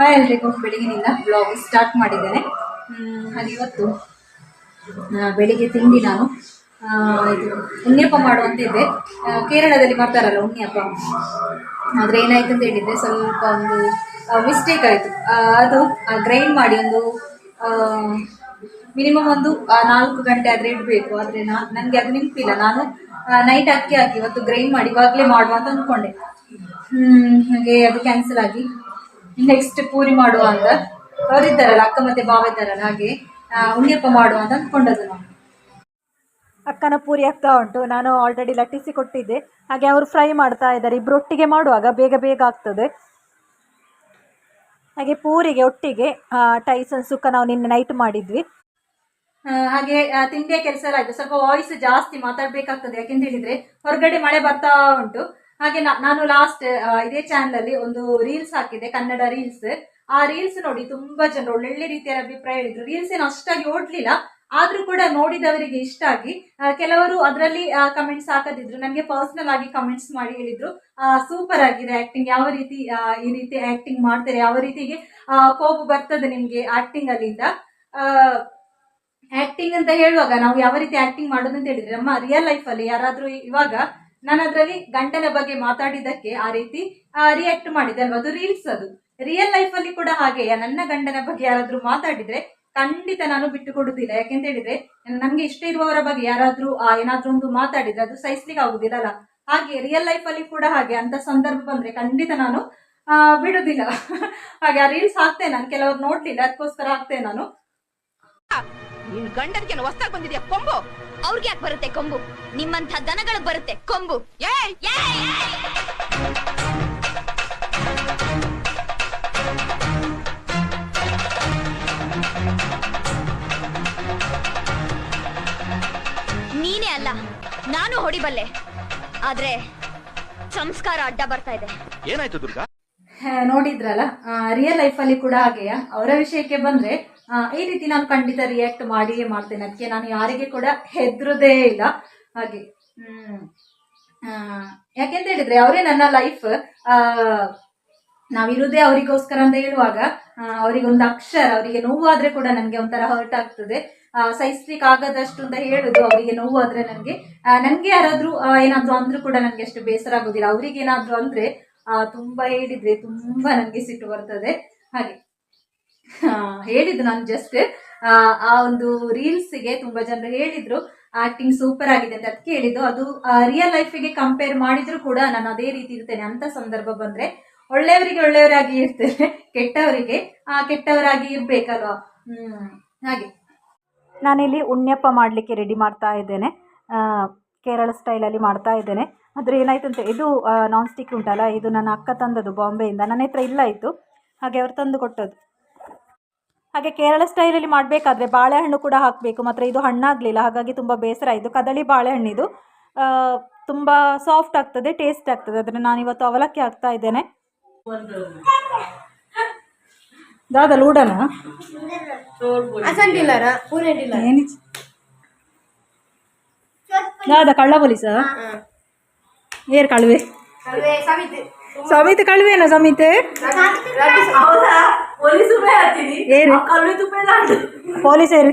Hi ಎಲ್ರಿಗೂ ಬೆಳಿಗ್ಗಿನಿಂದ blog start ಮಾಡಿದ್ದೇನೆ. ಹ್ಞೂ ಇವತ್ತು ಬೆಳಿಗ್ಗೆ ತಿಂಡಿ ನಾನು. ಇದು ಉಣ್ಣಿಯಪ್ಪ ಮಾಡುವಂತಿದ್ದೆ. ಕೇರಳದಲ್ಲಿ ಮಾಡ್ತಾರಲ್ಲ ಉಣ್ಣಿಯಪ್ಪ ಆದರೆ ಏನಾಯ್ತು ಅಂತ ಹೇಳಿದ್ದೆ ಸ್ವಲ್ಪ ಒಂದು ಮಿಸ್ಟೇಕ್ ಆಯಿತು. ಅದು ಗ್ರೈಂಡ್ ಮಾಡಿ ಒಂದು ಮಿನಿಮಮ್ ಒಂದು ನಾಲ್ಕು ಗಂಟೆ ಆದರೆ ಇಡಬೇಕು. ಆದರೆ ನಾನು ನನಗೆ ಅದು ನಿಂಪಿಲ್ಲ ನಾನು ನೈಟ್ ಅಕ್ಕಿ ಹಾಕಿ ಇವತ್ತು ಗ್ರೈಂಡ್ ಮಾಡಿ ಇವಾಗಲೇ ಮಾಡುವ ಅಂತ ಅಂದ್ಕೊಂಡೆ. ಹಾಗೆ ಅದು ಕ್ಯಾನ್ಸಲ್ ಆಗಿ. ನೆಕ್ಸ್ಟ್ ಪೂರಿ ಮಾಡುವ ಅಂತ. ಅವರಿದ್ದಾರಲ್ಲ ಅಕ್ಕ ಮತ್ತೆ ಬಾವ ಇದ್ದಾರಲ್ಲ ಹಾಗೆ ಉಣ್ಣಿಯಪ್ಪ ಮಾಡುವ ಅಂತ ಅಂದ್ಕೊಂಡದ್ದು ನಾವು. ಅಕ್ಕನ ಪೂರಿ ಆಗ್ತಾ ಉಂಟು. ನಾನು ಆಲ್ರೆಡಿ ಲಟ್ಟಿಸಿ ಕೊಟ್ಟಿದ್ದೆ. ಹಾಗೆ ಅವರು ಫ್ರೈ ಮಾಡ್ತಾ ಇದ್ದಾರೆ. ಇಬ್ಬರು ಒಟ್ಟಿಗೆ ಮಾಡುವಾಗ ಬೇಗ ಬೇಗ ಆಗ್ತದೆ. ಹಾಗೆ ಪೂರಿಗೆ ಒಟ್ಟಿಗೆ ಟೈಸನ್ ಸುಕ್ಕ ನಾವು ನಿನ್ನೆ ನೈಟ್ ಮಾಡಿದ್ವಿ. ಹಾಗೆ ತಿಂಡಿಯ ಕೆಲಸ ಎಲ್ಲ ಆಯ್ತು. ಸ್ವಲ್ಪ ವಾಯ್ಸ್ ಜಾಸ್ತಿ ಮಾತಾಡ್ಬೇಕಾಗ್ತದೆ. ಯಾಕೆಂತ ಹೇಳಿದ್ರೆ ಹೊರಗಡೆ ಮಳೆ ಬರ್ತಾ ಉಂಟು. ಹಾಗೆ ನಾನು ಲಾಸ್ಟ್ ಇದೇ ಚಾನಲ್ ಅಲ್ಲಿ ಒಂದು ರೀಲ್ಸ್ ಹಾಕಿದೆ ಕನ್ನಡ ರೀಲ್ಸ್ ಆ ರೀಲ್ಸ್ ನೋಡಿ ತುಂಬಾ ಜನರು ಒಳ್ಳೆ ರೀತಿಯ ಅಭಿಪ್ರಾಯ ಹೇಳಿದ್ರು. ರೀಲ್ಸ್ ಏನು ಅಷ್ಟಾಗಿ ಓಡ್ಲಿಲ್ಲ, ಆದ್ರೂ ಕೂಡ ನೋಡಿದವರಿಗೆ ಇಷ್ಟ ಆಗಿ ಕೆಲವರು ಅದರಲ್ಲಿ ಕಮೆಂಟ್ಸ್ ಹಾಕದಿದ್ರು, ನನಗೆ ಪರ್ಸನಲ್ ಆಗಿ ಕಮೆಂಟ್ಸ್ ಮಾಡಿ ಹೇಳಿದ್ರು. ಸೂಪರ್ ಆಗಿದೆ ಆಕ್ಟಿಂಗ್ ಯಾವ ರೀತಿ ಈ ರೀತಿ ಆಕ್ಟಿಂಗ್ ಮಾಡ್ತಾರೆ, ಯಾವ ರೀತಿಗೆ ಕೋಪ ಬರ್ತದೆ ನಿಮ್ಗೆ ಆಕ್ಟಿಂಗ್ ಅಲ್ಲಿಂದ. ಆಕ್ಟಿಂಗ್ ಅಂತ ಹೇಳುವಾಗ ನಾವು ಯಾವ ರೀತಿ ಆಕ್ಟಿಂಗ್ ಮಾಡೋದು ಅಂತ ಹೇಳಿದ್ರೆ, ನಮ್ಮ ರಿಯಲ್ ಲೈಫ್ ಅಲ್ಲಿ ಯಾರಾದ್ರೂ ಇವಾಗ ನಾನು ಅದರಲ್ಲಿ ಗಂಡನ ಬಗ್ಗೆ ಮಾತಾಡಿದಕ್ಕೆ ಆ ರೀತಿ ರಿಯಾಕ್ಟ್ ಮಾಡಿದೆ ಅಲ್ವಾ ಅದು ರೀಲ್ಸ್ ಅದು. ರಿಯಲ್ ಲೈಫ್ ಅಲ್ಲಿ ಕೂಡ ಹಾಗೆ ನನ್ನ ಗಂಡನ ಬಗ್ಗೆ ಯಾರಾದ್ರೂ ಮಾತಾಡಿದ್ರೆ ಖಂಡಿತ ನಾನು ಬಿಟ್ಟು ಕೊಡುದಿಲ್ಲ ಯಾಕೆಂತ ಹೇಳಿದ್ರೆ ನಮ್ಗೆ ಇಷ್ಟ ಇರುವವರ ಬಗ್ಗೆ ಯಾರಾದ್ರೂ ಆ, ಏನಾದ್ರೂ ಒಂದು ಮಾತಾಡಿದ್ರೆ ಅದು ಸಹಿಸ್ಲಿಕ್ಕೆ ಆಗುದಿಲ್ಲ ಅಲ್ಲ ಹಾಗೆ ರಿಯಲ್ ಲೈಫ್ ಅಲ್ಲಿ ಕೂಡ ಹಾಗೆ. ಅಂತ ಸಂದರ್ಭ ಬಂದ್ರೆ ಖಂಡಿತ ನಾನು ಆ, ಬಿಡುದಿಲ್ಲ ಹಾಗೆ ಆ ರೀಲ್ಸ್ ಹಾಕ್ತೇನೆ ನಾನು. ಕೆಲವರು ನೋಡ್ಲಿಲ್ಲ ಅದಕ್ಕೋಸ್ಕರ ಹಾಕ್ತೇನೆ ನಾನು. ಗಂಡನಿಗೆ ಹೊಸ್ದಾಗ್ ಬಂದಿದ್ಯಾ? ಕೊಂಬು! ಅವ್ರಿಗೆ ಯಾಕೆ ಬರುತ್ತೆ ಕೊಂಬು? ನಿಮ್ಮಂತ ದನಗಳಿಗೆ ಬರುತ್ತೆ ಕೊಂಬು. ಏಯ್ ನೀನೇ ಅಲ್ಲ ನಾನು ಹೊಡಿಬಲ್ಲೆ. ಆದ್ರೆ ಸಂಸ್ಕಾರ ಅಡ್ಡ ಬರ್ತಾ ಇದೆ. ಏನಾಯ್ತು ದುರ್ಗಾ? ನೋಡಿದ್ರಲ್ಲ ರಿಯಲ್ ಲೈಫ್ ಅಲ್ಲಿ ಕೂಡ ಹಾಗೆಯಾ? ಅವರ ವಿಷಯಕ್ಕೆ ಬಂದ್ರೆ ಈ ರೀತಿ ನಾನು ಖಂಡಿತ ರಿಯಾಕ್ಟ್ ಮಾಡಿಯೇ ಮಾಡ್ತೇನೆ. ಅದಕ್ಕೆ ನಾನು ಯಾರಿಗೆ ಕೂಡ ಹೆದ್ರುದೇ ಇಲ್ಲ. ಹಾಗೆ ಹ್ಮ್ ಯಾಕೆಂತ ಹೇಳಿದ್ರೆ ಅವರೇ ನನ್ನ ಲೈಫ್ ನಾವಿರುವುದೇ ಅವರಿಗೋಸ್ಕರ ಅಂತ ಹೇಳುವಾಗ ಅವರಿಗೊಂದು ಅಕ್ಷರ ಅವರಿಗೆ ನೋವಾದ್ರೆ ಕೂಡ ನನಗೆ ಒಂಥರ ಹರ್ಟ್ ಆಗ್ತದೆ. ಸಹಿಸ್ಲಿಕ್ಕೆ ಆಗದಷ್ಟು ಅಂತ ಹೇಳುದು ಅವರಿಗೆ ನೋವಾದ್ರೆ ನನಗೆ. ನನಗೆ ಯಾರಾದ್ರೂ ಏನಾದ್ರು ಅಂದ್ರೂ ಕೂಡ ನನಗೆ ಅಷ್ಟು ಬೇಸರ ಆಗೋದಿಲ್ಲ. ಅವ್ರಿಗೆ ಏನಾದ್ರು ಅಂದ್ರೆ ಆ, ತುಂಬಾ ಹೇಳಿದ್ರೆ ತುಂಬಾ ನನಗೆ ಸಿಟ್ಟು ಬರ್ತದೆ. ಹಾಗೆ ಹೇಳಿದ್ದು ನಾನು ಜಸ್ಟ್ ಆ ಒಂದು ರೀಲ್ಸ್ಗೆ ತುಂಬಾ ಜನರು ಹೇಳಿದ್ರು ಆಕ್ಟಿಂಗ್ ಸೂಪರ್ ಆಗಿದೆ ಅಂತ ಅದಕ್ಕೆ ಹೇಳಿದ್ದು. ಅದು ರಿಯಲ್ ಲೈಫಿಗೆ ಕಂಪೇರ್ ಮಾಡಿದ್ರು ಕೂಡ ನಾನು ಅದೇ ರೀತಿ ಇರ್ತೇನೆ. ಅಂತ ಸಂದರ್ಭ ಬಂದ್ರೆ ಒಳ್ಳೆಯವರಿಗೆ ಒಳ್ಳೆಯವರಾಗಿ ಇರ್ತೇನೆ, ಕೆಟ್ಟವರಿಗೆ, ಆ, ಕೆಟ್ಟವರಾಗಿ ಇರ್ಬೇಕಲ್ವಾ? ಹ್ಮ್, ಹಾಗೆ. ನಾನಿಲ್ಲಿ ಉಣ್ಯಪ್ಪ ಮಾಡ್ಲಿಕ್ಕೆ ರೆಡಿ ಮಾಡ್ತಾ ಇದ್ದೇನೆ. ಕೇರಳ ಸ್ಟೈಲಲ್ಲಿ ಮಾಡ್ತಾ ಇದ್ದೇನೆ. ಆದರೆ ಏನಾಯ್ತು ಅಂತ, ಇದು ನಾನ್ ಸ್ಟಿಕ್ ಉಂಟಲ್ಲ, ಇದು ನನ್ನ ಅಕ್ಕ ತಂದದ್ದು ಬಾಂಬೆಯಿಂದ. ನನ್ನ ಹತ್ರ ಇಲ್ಲ ಇತ್ತು. ಹಾಗೆ ಅವ್ರು ತಂದು ಕೊಟ್ಟದ್ದು. ಹಾಗೆ ಕೇರಳ ಸ್ಟೈಲಲ್ಲಿ ಮಾಡಬೇಕಾದ್ರೆ ಬಾಳೆಹಣ್ಣು ಕೂಡ ಹಾಕಬೇಕು. ಮಾತ್ರ ಇದು ಹಣ್ಣಾಗಲಿಲ್ಲ. ಹಾಗಾಗಿ ತುಂಬ ಬೇಸರ ಇದು ಕದಳಿ ಬಾಳೆಹಣ್ಣಿದು. ತುಂಬ ಸಾಫ್ಟ್ ಆಗ್ತದೆ ಟೇಸ್ಟ್ ಆಗ್ತದೆ. ಆದರೆ ನಾನಿವತ್ತು ಅವಲಕ್ಕಿ ಹಾಕ್ತಾ ಇದ್ದೇನೆ. ದಾದ ಲೂಡನ? ದಾದ ಕಳ್ಳ ಪೊಲೀಸ ಏರ್ ಕಳುವೆ. ಸಮಿತಿ. ಕಳುವೆನ ಸಮಿತಿ? ಪೊಲೀಸ್ ಉಪಯೋಗ ಹತ್ತೀನಿ ಏರಿ? ಕಲ್ಲು ತುಪ್ಪ ಪೊಲೀಸ್ ಏರಿ?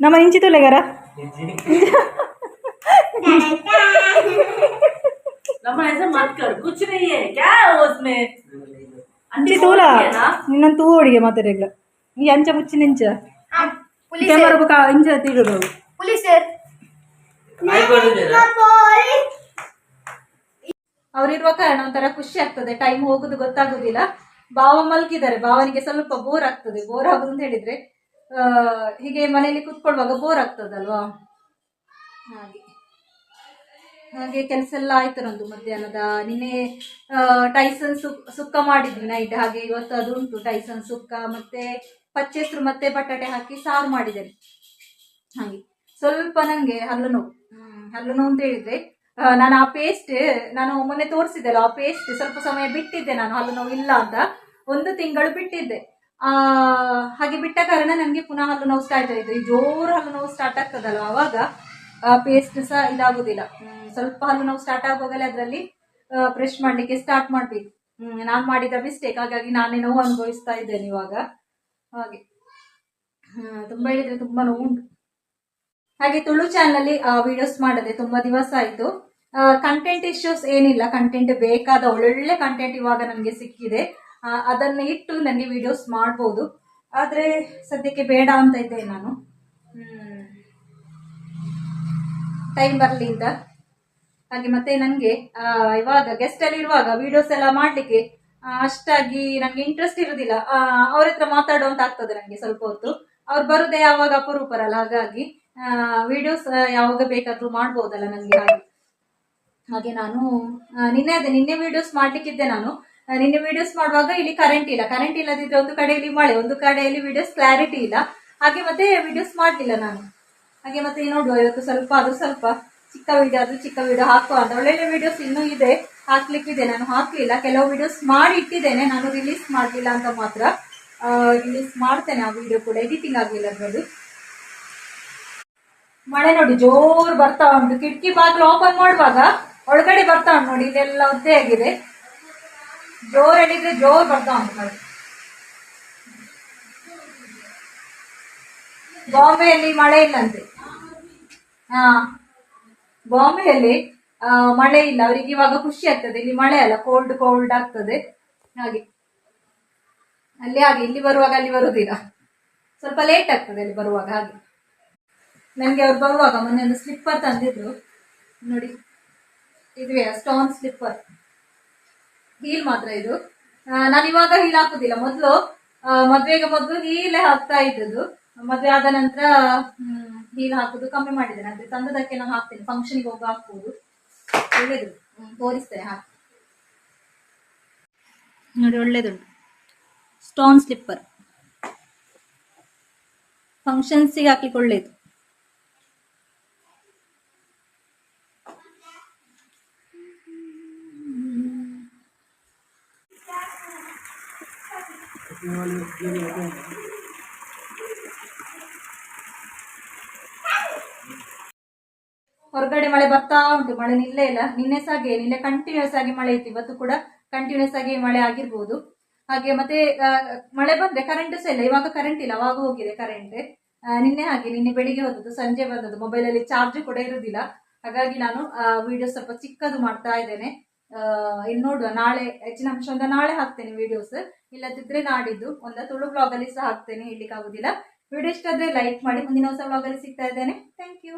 ನಮ್ಮ ಇಂಚಿ ತುಲೆಗಾರ ಅಂಚಿ ತೂಲ ನಿನ್ನಂತ ಮಾತಾಡಿಲ್ಲ ನೀ ಅಂಚ ಮುಚ್ಚಿ ನಿಂಚ. ಕ್ಯಾಮರಾ ಬುಕ್ ಇಂಚ ತಿರು ಪೊಲೀಸ್ ಅವರಿರುವ ಕಾರಣ ಒಂಥರ ಖುಷಿ ಆಗ್ತದೆ. ಟೈಮ್ ಹೋಗುದು ಗೊತ್ತಾಗುದಿಲ್ಲ. ಭಾವ ಮಲ್ಕಿದ್ದಾರೆ. ಭಾವನಿಗೆ ಸ್ವಲ್ಪ ಬೋರ್ ಆಗ್ತದೆ. ಬೋರ್ ಆಗುದು ಅಂತ ಹೇಳಿದ್ರೆ ಹೀಗೆ ಮನೆಯಲ್ಲಿ ಕುತ್ಕೊಳ್ಳುವಾಗ ಬೋರ್ ಆಗ್ತದಲ್ವಾ? ಹಾಗೆ. ಹಾಗೆ ಕೆಲಸ ಎಲ್ಲ ಆಯ್ತು ನಂದು ಮಧ್ಯಾಹ್ನದ. ನಿನ್ನೆ ಟೈಸನ್ ಸುಕ್ ಸುಕ್ಕ ಮಾಡಿದ್ವಿ ನೈಟ್ ಹಾಗೆ ಇವತ್ತು ಅದು ಉಂಟು. ಟೈಸನ್ ಸುಕ್ಕ ಮತ್ತೆ ಪಚ್ಚೆಸ್ರು ಮತ್ತೆ ಬಟಾಟೆ ಹಾಕಿ ಸಾರು ಮಾಡಿದ್ದೇನೆ ಹಾಗೆ. ಸ್ವಲ್ಪ ನನಗೆ ಹಲ್ಲು ನೋವು ಹಲ್ಲು ನೋವು ಅಂತ ಹೇಳಿದ್ರೆ ನಾನು ಆ ಪೇಸ್ಟ್ ನಾನು ಮೊನ್ನೆ ತೋರಿಸಿದ್ದೆಲ್ಲ, ಆ ಪೇಸ್ಟ್ ಸ್ವಲ್ಪ ಸಮಯ ಬಿಟ್ಟಿದ್ದೆ ನಾನು ಹಲ್ಲು ನೋವು ಇಲ್ಲ ಅಂತ. ಒಂದು ತಿಂಗಳು ಬಿಟ್ಟಿದ್ದೆ. ಆ, ಹಾಗೆ ಬಿಟ್ಟ ಕಾರಣ ನನಗೆ ಪುನಃ ಹಲ್ಲು ನೋವು ಸ್ಟಾರ್ಟ್ ಆಯಿತು. ಈ ಜೋರು ಹಲ್ಲು ನೋವು ಸ್ಟಾರ್ಟ್ ಆಗ್ತದಲ್ಲ, ಅವಾಗ ಪೇಸ್ಟ್ ಸಹ ಇದಾಗುದಿಲ್ಲ. ಸ್ವಲ್ಪ ಹಲ್ಲು ನೋವು ಸ್ಟಾರ್ಟ್ ಆಗುವಾಗಲೇ ಅದರಲ್ಲಿ ಬ್ರಷ್ ಮಾಡಲಿಕ್ಕೆ ಸ್ಟಾರ್ಟ್ ಮಾಡಬೇಕು. ನಾನು ಮಾಡಿದ ಮಿಸ್ಟೇಕ್ ಹಾಗಾಗಿ ನಾನೇ ನೋವು ಅನುಭವಿಸ್ತಾ ಇದ್ದೇನೆ ಇವಾಗ. ಹಾಗೆ. ತುಂಬ ಹೇಳಿದ್ರೆ ತುಂಬ ನೋವುಂಟು ಹಾಗೆ ತುಳು ಚಾನಲಲ್ಲಿ ವಿಡಿಯೋಸ್ ಮಾಡದೆ, ತುಂಬ ದಿವಸ ಆಯಿತು. ಕಂಟೆಂಟ್ ಇಶ್ಯೂಸ್ ಏನಿಲ್ಲ ಕಂಟೆಂಟ್ ಬೇಕಾದ ಒಳ್ಳೊಳ್ಳೆ ಕಂಟೆಂಟ್ ಇವಾಗ ನನಗೆ ಸಿಕ್ಕಿದೆ. ಅದನ್ನ ಇಟ್ಟು ನನಗೆ ವಿಡಿಯೋಸ್ ಮಾಡ್ಬೋದು. ಆದರೆ ಸದ್ಯಕ್ಕೆ ಬೇಡ ಅಂತ ಇದ್ದೆ ನಾನು. ಟೈಮ್ ಬರಲಿ ಅಂತ ಹಾಗೆ ಮತ್ತೆ ನನಗೆ ಇವಾಗ ಗೆಸ್ಟ್ ಅಲ್ಲಿ ಇರುವಾಗ ವಿಡಿಯೋಸ್ ಎಲ್ಲ ಮಾಡಲಿಕ್ಕೆ ಅಷ್ಟಾಗಿ ನನಗೆ ಇಂಟ್ರೆಸ್ಟ್ ಇರೋದಿಲ್ಲ. ಅವ್ರ ಹತ್ರ ಮಾತಾಡುವಂತ ಆಗ್ತದೆ ನನಗೆ ಸ್ವಲ್ಪ ಹೊತ್ತು. ಅವ್ರು ಬರುದೇ ಯಾವಾಗ ಅಪರೂಪರಲ್ಲ, ಹಾಗಾಗಿ ವಿಡಿಯೋಸ್ ಯಾವಾಗ ಬೇಕಾದ್ರೂ ಮಾಡ್ಬೋದಲ್ಲ ನನಗೆ ಹಾಗೆ. ಹಾಗೆ ನಾನು ನಿನ್ನೆ ಅದೇ, ನಿನ್ನೆ ವಿಡಿಯೋಸ್ ಮಾಡ್ಲಿಕ್ಕಿದ್ದೆ ನಾನು. ನಿನ್ನೆ ವಿಡಿಯೋಸ್ ಮಾಡುವಾಗ ಇಲ್ಲಿ ಕರೆಂಟ್ ಇಲ್ಲ. ಕರೆಂಟ್ ಇಲ್ಲದಿದ್ರೆ ಒಂದು ಕಡೆಯಲ್ಲಿ ಮಳೆ, ಒಂದು ಕಡೆಯಲ್ಲಿ ವಿಡಿಯೋಸ್ ಕ್ಲಾರಿಟಿ ಇಲ್ಲ. ಹಾಗೆ ಮತ್ತೆ ವಿಡಿಯೋಸ್ ಮಾಡ್ಲಿಲ್ಲ ನಾನು. ಹಾಗೆ ಮತ್ತೆ ನೋಡುವ, ಇವತ್ತು ಸ್ವಲ್ಪ, ಅದು ಸ್ವಲ್ಪ ಚಿಕ್ಕ ವಿಡಿಯೋ ಅದು ಚಿಕ್ಕ ವಿಡಿಯೋ ಹಾಕುವ ಅಂತ. ಒಳ್ಳೊಳ್ಳೆ ವಿಡಿಯೋಸ್ ಇನ್ನೂ ಇದೆ. ಹಾಕ್ಲಿಕ್ಕಿದೆ, ನಾನು ಹಾಕ್ಲಿಲ್ಲ. ಕೆಲವು ವಿಡಿಯೋಸ್ ಮಾಡಿ ಇಟ್ಟಿದ್ದೇನೆ ನಾನು ರಿಲೀಸ್ ಮಾಡ್ಲಿಲ್ಲ ಅಂತ ಮಾತ್ರ. ರಿಲೀಸ್ ಮಾಡ್ತೇನೆ, ಆ ವಿಡಿಯೋ ಕೂಡ. ಎಡಿಟಿಂಗ್ ಆಗಲಿಲ್ಲ ಅದ್ರದ್ದು ಮಳೆ ನೋಡಿ, ಜೋರ್ ಬರ್ತಾ ಉಂಟು. ಕಿಟಕಿ ಬಾಗಿಲು ಓಪನ್ ಮಾಡುವಾಗ ಒಳಗಡೆ ಬರ್ತಾ ಉಂಟು ನೋಡಿ ಇದೆಲ್ಲ ಒದ್ದೆ ಆಗಿದೆ. ಜೋರ್ ಹೇಳಿದ್ರೆ ಜೋರ್ ಬರ್ತಾ ಉಂಟು ನೋಡಿ. ಬಾಂಬೆಯಲ್ಲಿ ಮಳೆ ಇಲ್ಲಂತೆ. ಹಾ, ಬಾಂಬೆಯಲ್ಲಿ ಮಳೆ ಇಲ್ಲ. ಅವರಿಗೆ ಇವಾಗ ಖುಷಿ ಆಗ್ತದೆ. ಇಲ್ಲಿ ಮಳೆ ಅಲ್ಲ ಕೋಲ್ಡ್ ಕೋಲ್ಡ್ ಆಗ್ತದೆ. ಹಾಗೆ. ಅಲ್ಲಿ ಹಾಗೆ, ಇಲ್ಲಿ ಬರುವಾಗ ಅಲ್ಲಿ ಬರುದಿಲ್ಲ. ಸ್ವಲ್ಪ ಲೇಟ್ ಆಗ್ತದೆ ಅಲ್ಲಿ ಬರುವಾಗ, ಹಾಗೆ. ನನಗೆ ಅವ್ರು ಬರುವಾಗ ಮೊನ್ನೆ ಒಂದು ಸ್ಲಿಪ್ಪರ್ ತಂದಿದ್ರು. ನೋಡಿ. ಇದುವೇ ಸ್ಟೋನ್ ಸ್ಲಿಪ್ಪರ್ ಹೀಲ್ ಮಾತ್ರ ಇದು. ನಾನು ಇವಾಗ ಹೀಲ್ ಹಾಕುದಿಲ್ಲ. ಮೊದಲು ಮದ್ವೆಗೆ ಮೊದಲು ಹೀಲೇ ಹಾಕ್ತಾ ಇದ್ದದ್ದು. ಮದ್ವೆ ಆದ ನಂತರ ಹೀಲ್ ಹಾಕುದು ಕಮ್ಮಿ ಮಾಡಿದ್ದೇನೆ. ಅಂದ್ರೆ ತಂದದಕ್ಕೆ ನಾನು ಹಾಕ್ತೇನೆ. ಫಂಕ್ಷನ್ಗೆ ಹೋಗಿ ಹಾಕ್ಬೋದು. ಒಳ್ಳೇದು. ತೋರಿಸ್ತೇನೆ ಹಾಕಿ ನೋಡಿ, ಒಳ್ಳೇದುಂಟು. ಸ್ಟೋನ್ ಸ್ಲಿಪ್ಪರ್ ಫಂಕ್ಷನ್ಸಿಗೆ ಹಾಕ್ಲಿಕ್ಕೆ ಒಳ್ಳೇದು ಹೊರಗಡೆ ಮಳೆ ಬರ್ತಾ ಉಂಟು, ಮಳೆ ನಿಲ್ಲೇ ಇಲ್ಲ. ನಿನ್ನೆ ಸಹ ಹಾಗೆ ನಿನ್ನೆ ಕಂಟಿನ್ಯೂಸ್ ಆಗಿ ಮಳೆ ಇತ್ತು. ಇವತ್ತು ಕೂಡ ಕಂಟಿನ್ಯೂಸ್ ಆಗಿ ಮಳೆ ಆಗಿರ್ಬೋದು. ಹಾಗೆ ಮತ್ತೆ ಮಳೆ ಬಂದ್ರೆ ಕರೆಂಟ್ ಸಹ ಇಲ್ಲ. ಇವಾಗ ಕರೆಂಟ್ ಇಲ್ಲ, ಅವಾಗ ಹೋಗಿದೆ ಕರೆಂಟ್ ನಿನ್ನೆ ಹಾಗೆ, ನಿನ್ನೆ ಬೆಳಿಗ್ಗೆ ಹೋದದ್ದು, ಸಂಜೆ ಬಂದದ್ದು. ಮೊಬೈಲಲ್ಲಿ ಚಾರ್ಜ್ ಕೂಡ ಇರುವುದಿಲ್ಲ ಹಾಗಾಗಿ ನಾನು ವಿಡಿಯೋ ಸ್ವಲ್ಪ ಚಿಕ್ಕದು ಮಾಡ್ತಾ ಇದ್ದೇನೆ. ಇನ್ನು ನೋಡುವ, ನಾಳೆ, ಹೆಚ್ಚಿನ ಅಂಶ ಒಂದು ನಾಳೆ ಹಾಕ್ತೇನೆ ವಿಡಿಯೋಸ್ ಇಲ್ಲದಿದ್ರೆ ನಾಡಿದ್ದು ಒಂದ ತುಳು ಬ್ಲಾಗ್ ಅಲ್ಲಿ ಸಹ ಹಾಕ್ತೇನೆ ಹೇಳಲಿಕ್ಕಾಗುದಿಲ್ಲ ವಿಡಿಯೋ ಇಷ್ಟ ಆದ್ರೆ ಲೈಕ್ ಮಾಡಿ, ಮುಂದಿನ ಹೊಸ ಬ್ಲಾಗ್ ಅಲ್ಲಿ ಸಿಗ್ತಾ ಇದ್ದೇನೆ. Thank you